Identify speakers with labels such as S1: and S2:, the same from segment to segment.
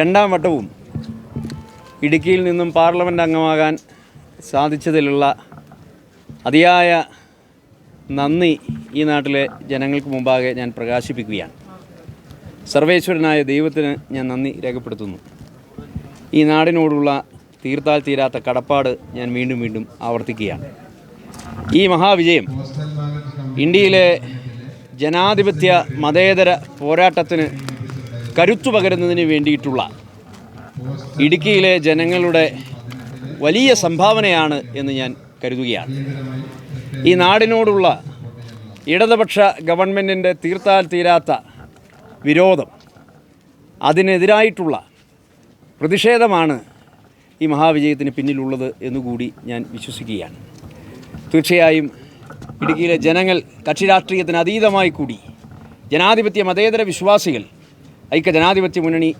S1: രണ്ടാം വട്ടവും ഇടുക്കിയിൽ നിന്നും പാർലമെന്റ് അംഗമാകാൻ സാധിച്ചതിലുള്ള അതിയായ നന്ദി ഈ നാട്ടിലെ ജനങ്ങൾക്ക് മുമ്പാകെ ഞാൻ പ്രകാശിപ്പിക്കുകയാണ്. സർവേശ്വരനായ ദൈവത്തിന് ഞാൻ നന്ദി രേഖപ്പെടുത്തുന്നു. ഈ നാടിനോടുള്ള തീർത്താൽ തീരാത്ത കടപ്പാട് ഞാൻ വീണ്ടും വീണ്ടും ആവർത്തിക്കുകയാണ്. ഈ മഹാവിജയം ഇന്ത്യയിലെ ജനാധിപത്യ മതേതര പോരാട്ടത്തിന് കരുത്തു പകരുന്നതിന് വേണ്ടിയിട്ടുള്ള ഇടുക്കിയിലെ ജനങ്ങളുടെ വലിയ സംഭാവനയാണ് എന്ന് ഞാൻ കരുതുകയാണ്. ഈ നാടിനോടുള്ള ഇടതുപക്ഷ ഗവൺമെന്റിന്റെ തീർത്താൽ തീരാത്ത വിരോധം അതിനെതിരായിട്ടുള്ള പ്രതിഷേധമാണ് ഈ മഹാവിജയത്തിന് പിന്നിലുള്ളത് എന്നുകൂടി ഞാൻ വിശ്വസിക്കുകയാണ്. തീർച്ചയായും ഇടുക്കിയിലെ ജനങ്ങൾ കക്ഷി രാഷ്ട്രീയത്തിന് അതീതമായി കൂടി ജനാധിപത്യ മതേതര വിശ്വാസികൾ ഐക്യ ജനാധിപത്യ മുന്നണി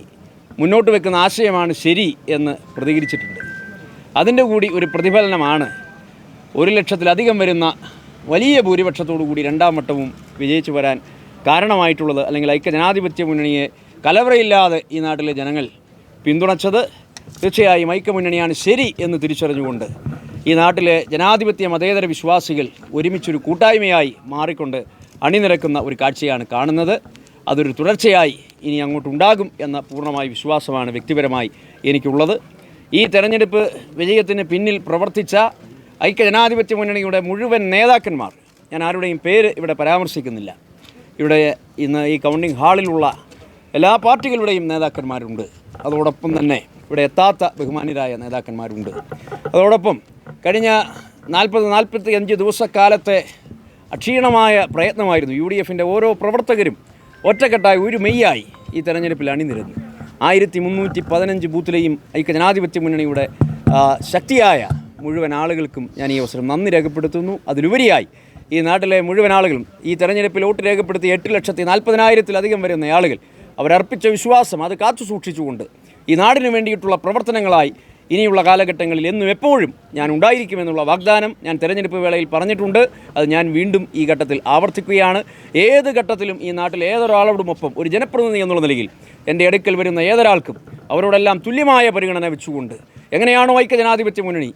S1: മുന്നോട്ട് വെക്കുന്ന ആശയമാണ് ശരി എന്ന് പ്രതികരിച്ചിട്ടുണ്ട്. അതിന്റെ കൂടി ഒരു പ്രതിഫലനമാണ് ഒരു ലക്ഷത്തിലധികം വരുന്ന വലിയ ഭൂരിപക്ഷത്തോടു കൂടി രണ്ടാം വട്ടവും വിജയിച്ചു വരാൻ കാരണമായിട്ടുള്ളത് അല്ലെങ്കിൽ ഐക്യ ജനാധിപത്യ മുന്നണിയെ കലവറയില്ലാതെ ഈ നാട്ടിലെ ജനങ്ങൾ പിന്തുണച്ചത് തീർച്ചയായും ഐക്യമുന്നണിയാണ് ശരി എന്ന് തിരിച്ചറിഞ്ഞുകൊണ്ട് ഈ നാട്ടിലെ ജനാധിപത്യ മതേതര വിശ്വാസികൾ ഒരുമിച്ചൊരു കൂട്ടായ്മയായി മാറിക്കൊണ്ട് അണിനിരക്കുന്ന ഒരു കാഴ്ചയാണ് കാണുന്നത്. അതൊരു തുടർച്ചയായി ഇനി അങ്ങോട്ടുണ്ടാകും എന്ന പൂർണമായ വിശ്വാസമാണ് വ്യക്തിപരമായി എനിക്കുള്ളത്. ഈ തെരഞ്ഞെടുപ്പ് വിജയത്തിന് പിന്നിൽ പ്രവർത്തിച്ച ഐക്യജനാധിപത്യ മുന്നണിയുടെ മുഴുവൻ നേതാക്കന്മാർ ഞാൻ ആരുടെയും പേര് ഇവിടെ പരാമർശിക്കുന്നില്ല. ഇവിടെ ഇന്ന് ഈ കൗണ്ടിംഗ് ഹാളിലുള്ള എല്ലാ പാർട്ടികളുടെയും നേതാക്കന്മാരുണ്ട്. അതോടൊപ്പം തന്നെ ഇവിടെ എത്താത്ത ബഹുമാന്യരായ നേതാക്കന്മാരുണ്ട്. അതോടൊപ്പം കഴിഞ്ഞ നാൽപ്പത് നാൽപ്പത്തി അഞ്ച് ദിവസക്കാലത്തെ അക്ഷീണമായ പ്രയത്നമായിരുന്നു യു ഡി എഫിന്റെ ഓരോ പ്രവർത്തകരും ഒറ്റക്കെട്ടായി ഒരു മെയ്യായി ഈ തെരഞ്ഞെടുപ്പിൽ അണിനിരുന്നു. ആയിരത്തി മുന്നൂറ്റി പതിനഞ്ച് ബൂത്തിലെയും ഐക്യ ജനാധിപത്യ മുന്നണിയുടെ ശക്തിയായ മുഴുവൻ ആളുകൾക്കും ഞാൻ ഈ അവസരം നന്ദി രേഖപ്പെടുത്തുന്നു. അതിലുപരിയായി ഈ നാട്ടിലെ മുഴുവൻ ആളുകളും ഈ തെരഞ്ഞെടുപ്പിൽ വോട്ട് രേഖപ്പെടുത്തി എട്ട് ലക്ഷത്തി നാൽപ്പതിനായിരത്തിലധികം വരുന്ന ആളുകൾ അവരർപ്പിച്ച വിശ്വാസം അത് കാത്തു സൂക്ഷിച്ചുകൊണ്ട് ഈ നാടിനു വേണ്ടിയിട്ടുള്ള പ്രവർത്തനങ്ങളായി ഇനിയുള്ള കാലഘട്ടങ്ങളിൽ എന്നും എപ്പോഴും ഞാൻ ഉണ്ടായിരിക്കുമെന്നുള്ള വാഗ്ദാനം ഞാൻ തെരഞ്ഞെടുപ്പ് വേളയിൽ പറഞ്ഞിട്ടുണ്ട്. അത് ഞാൻ വീണ്ടും ഈ ഘട്ടത്തിൽ ആവർത്തിക്കുകയാണ്. ഏത് ഘട്ടത്തിലും ഈ നാട്ടിൽ ഏതൊരാളോടുമൊപ്പം ഒരു ജനപ്രതിനിധി എന്നുള്ള നിലയിൽ എന്റെ അടുക്കൽ വരുന്ന ഏതൊരാൾക്കും അവരോടെല്ലാം തുല്യമായ പരിഗണന വെച്ചുകൊണ്ട് എങ്ങനെയാണോ ഐക്യ ജനാധിപത്യ മുന്നണി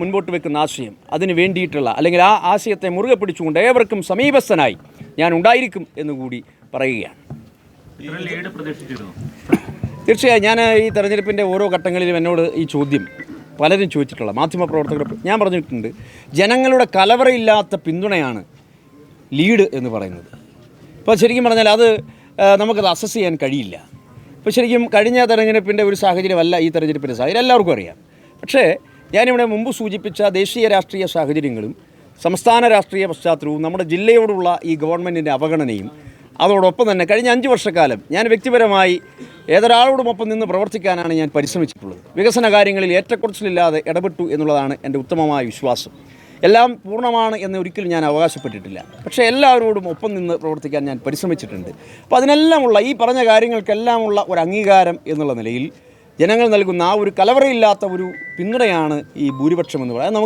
S1: മുൻപോട്ട് വെക്കുന്ന ആശയം അതിന് വേണ്ടിയിട്ടുള്ള അല്ലെങ്കിൽ ആ ആശയത്തെ മുറുകെ പിടിച്ചുകൊണ്ട് ഏവർക്കും സമീപസ്ഥനായി ഞാൻ ഉണ്ടായിരിക്കും എന്നുകൂടി പറയുകയാണ്. തീർച്ചയായും ഞാൻ ഈ തെരഞ്ഞെടുപ്പിന്റെ ഓരോ ഘട്ടങ്ങളിലും എന്നോട് ഈ ചോദ്യം പലരും ചോദിച്ചിട്ടുള്ള മാധ്യമപ്രവർത്തകർ ഞാൻ പറഞ്ഞിട്ടുണ്ട് ജനങ്ങളുടെ കലവറയില്ലാത്ത പിന്തുണയാണ് ലീഡ് എന്ന് പറയുന്നത്. ഇപ്പോൾ ശരിക്കും പറഞ്ഞാൽ അത് നമുക്കത് അസസ് ചെയ്യാൻ കഴിയില്ല. ഇപ്പോൾ ശരിക്കും കഴിഞ്ഞ തെരഞ്ഞെടുപ്പിന്റെ ഒരു സാഹചര്യമല്ല ഈ തെരഞ്ഞെടുപ്പിന്റെ സാഹചര്യം എല്ലാവർക്കും അറിയാം. പക്ഷേ ഞാനിവിടെ മുമ്പ് സൂചിപ്പിച്ച ദേശീയ രാഷ്ട്രീയ സാഹചര്യങ്ങളും സംസ്ഥാന രാഷ്ട്രീയ പശ്ചാത്തലവും നമ്മുടെ ജില്ലയോടുള്ള ഈ ഗവൺമെന്റിന്റെ അവഗണനയും അതോടൊപ്പം തന്നെ കഴിഞ്ഞ അഞ്ച് വർഷക്കാലം ഞാൻ വ്യക്തിപരമായി ഏതൊരാളോടുമൊപ്പം നിന്ന് പ്രവർത്തിക്കാനാണ് ഞാൻ പരിശ്രമിച്ചിട്ടുള്ളത്. വികസന കാര്യങ്ങളിൽ ഏറ്റക്കുറച്ചിലില്ലാതെ ഇടപെട്ടു എന്നുള്ളതാണ് എന്റെ ഉത്തമമായ വിശ്വാസം. എല്ലാം പൂർണമാണ് എന്ന് ഒരിക്കലും ഞാൻ അവകാശപ്പെട്ടിട്ടില്ല. പക്ഷേ എല്ലാവരോടും ഒപ്പം നിന്ന് പ്രവർത്തിക്കാൻ ഞാൻ പരിശ്രമിച്ചിട്ടുണ്ട്. അപ്പോൾ അതിനെല്ലാമുള്ള ഈ പറഞ്ഞ കാര്യങ്ങൾക്കെല്ലാമുള്ള ഒരു അംഗീകാരം എന്നുള്ള നിലയിൽ ജനങ്ങൾ നൽകുന്ന ആ ഒരു കലവറയില്ലാത്ത ഒരു പിന്തുണയാണ് ഈ ഭൂരിപക്ഷം എന്ന് പറയുന്നത്